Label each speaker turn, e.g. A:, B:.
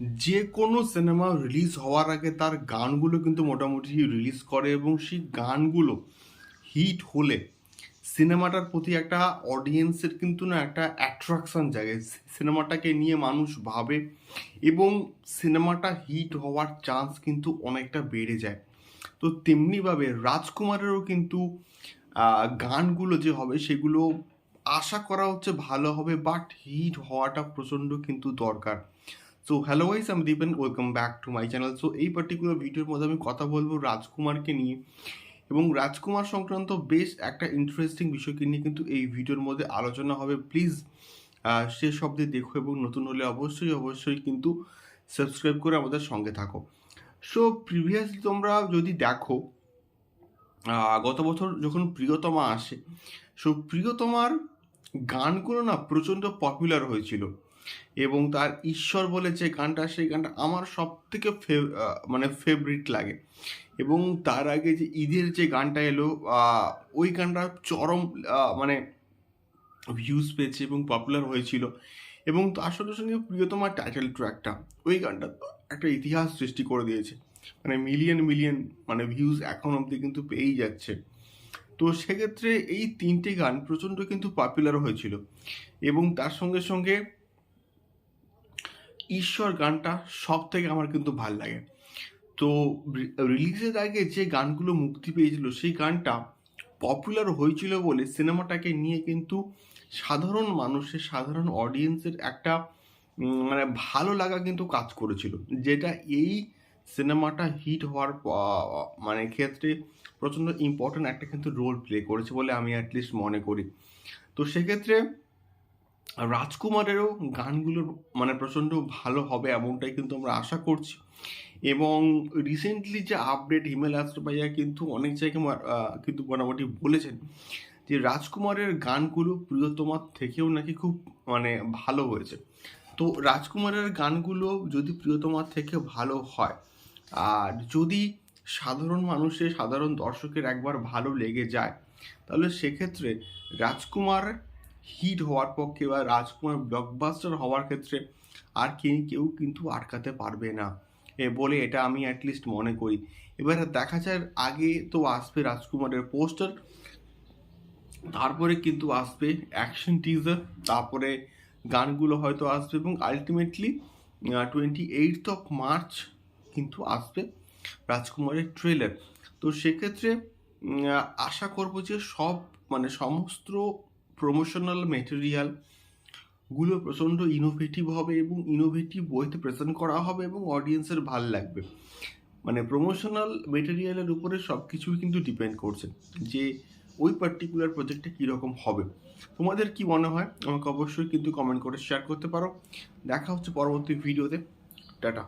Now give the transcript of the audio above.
A: যে কোনো cinema release হওয়ার আগে তার গানগুলো কিন্তু মোটামুটি রিলিজ করে এবং সেই গানগুলো হিট হলে সিনেমাটার প্রতি একটা অডিয়েন্সের কিন্তু না একটা অ্যাট্রাকশন জাগে। সিনেমাটাকে নিয়ে মানুষ ভাবে এবং সিনেমাটা হিট হওয়ার চান্স কিন্তু অনেকটা বেড়ে যায়। তো তেমনিভাবে রাজকুমারেরও কিন্তু গানগুলো যে হবে সেগুলো আশা করা হচ্ছে ভালো হবে বাট হিট হওয়াটা প্রচণ্ড কিন্তু দরকার। সো হ্যালো গাইস আমি Dipen welcome back to my channel so এই পার্টিকুলার ভিডিওর মধ্যে আমি কথা বলব রাজকুমারকে নিয়ে। এবং রাজকুমার সংক্রান্ত বেশ একটা ইন্টারেস্টিং বিষয়কে নিয়ে কিন্তু এই ভিডিওর মধ্যে আলোচনা হবে। প্লিজ সে শব্দে দেখো এবং নতুন হলে অবশ্যই অবশ্যই কিন্তু সাবস্ক্রাইব করে আমাদের সঙ্গে থাকো। সো প্রিভিয়াসলি তোমরা যদি দেখো গত বছর যখন প্রিয়তমা আসে সো প্রিয়তমার গানগুলো না প্রচণ্ড পপুলার হয়েছিল। এবং তার ঈশ্বর বলে যে গানটা, সেই গানটা আমার সব থেকে মানে ফেভারিট লাগে। এবং তার আগে যে ঈদের যে গানটা এলো ওই গানটা চরম মানে ভিউজ পেয়েছে এবং পপুলার হয়েছিল। এবং তার সঙ্গে সঙ্গে প্রিয়তমার টাইটেল ট্র্যাকটা ওই গানটা একটা ইতিহাস সৃষ্টি করে দিয়েছে। মানে মিলিয়ন মিলিয়ন মানে ভিউজ এখন অবধি কিন্তু পেয়েই যাচ্ছে। তো সেক্ষেত্রে এই তিনটি গান প্রচণ্ড কিন্তু পপুলার হয়েছিল। এবং তার সঙ্গে সঙ্গে ঈশ্বর গানটা সব থেকে আমার কিন্তু ভালো লাগে। তো রিলিজের আগে যে গানগুলো মুক্তি পেয়েছিল, সেই গানটা পপুলার হয়েছিল বলে সিনেমাটাকে নিয়ে কিন্তু সাধারণ মানুষের, সাধারণ অডিয়েন্সের একটা মানে ভালো লাগা কিন্তু কাজ করেছিল। যেটা এই সিনেমাটা হিট হওয়ার মানে ক্ষেত্রে প্রচণ্ড ইম্পর্ট্যান্ট একটা কিন্তু রোল প্লে করেছে বলে আমি অ্যাটলিস্ট মনে করি। তো সেক্ষেত্রে রাজকুমারেরও গানগুলো মানে প্রচণ্ড ভালো হবে এমনটাই কিন্তু আমরা আশা করছি। এবং রিসেন্টলি যে আপডেট হিমেল আস্ট্র কিন্তু অনেক জায়গায় কিন্তু মোটামুটি বলেছেন যে রাজকুমারের গানগুলো প্রিয়তমার থেকেও নাকি খুব মানে ভালো হয়েছে। তো রাজকুমারের গানগুলো যদি প্রিয়তমার থেকে ভালো হয়, আর যদি সাধারণ মানুষের, সাধারণ দর্শকের একবার ভালো লেগে যায়, তাহলে সেক্ষেত্রে রাজকুমার হিট হওয়ার পক্ষে বা রাজকুমার ব্লকবাস্টার হওয়ার ক্ষেত্রে আর কে, কেউ কিন্তু আটকাতে পারবে না। এ বলে এটা আমি অ্যাটলিস্ট মনে করি। এবার দেখা যায় আগে তো আসবে রাজকুমারের পোস্টার, তারপরে কিন্তু আসবে অ্যাকশন টিজার তারপরে গানগুলো হয়তো আসবে এবং ultimately twenty eight of March কিন্তু আসবে রাজকুমারের ট্রেলার তো সেক্ষেত্রে আশা করব যে সব মানে সমস্ত প্রমোশনাল মেটেরিয়ালগুলো প্রচণ্ড ইনোভেটিভ হবে এবং ইনোভেটিভ বইতে প্রেজেন্ট করা হবে এবং অডিয়েন্সের ভালো লাগবে। মানে প্রমোশনাল মেটেরিয়ালের উপরে সব কিছুই কিন্তু ডিপেন্ড করছে যে ওই পার্টিকুলার প্রজেক্টটা কীরকম হবে। তোমাদের কি মনে হয়? আমাকে অবশ্যই কিন্তু কমেন্ট করে শেয়ার করতে পারো। দেখা হচ্ছে পরবর্তী ভিডিওতে টাটা।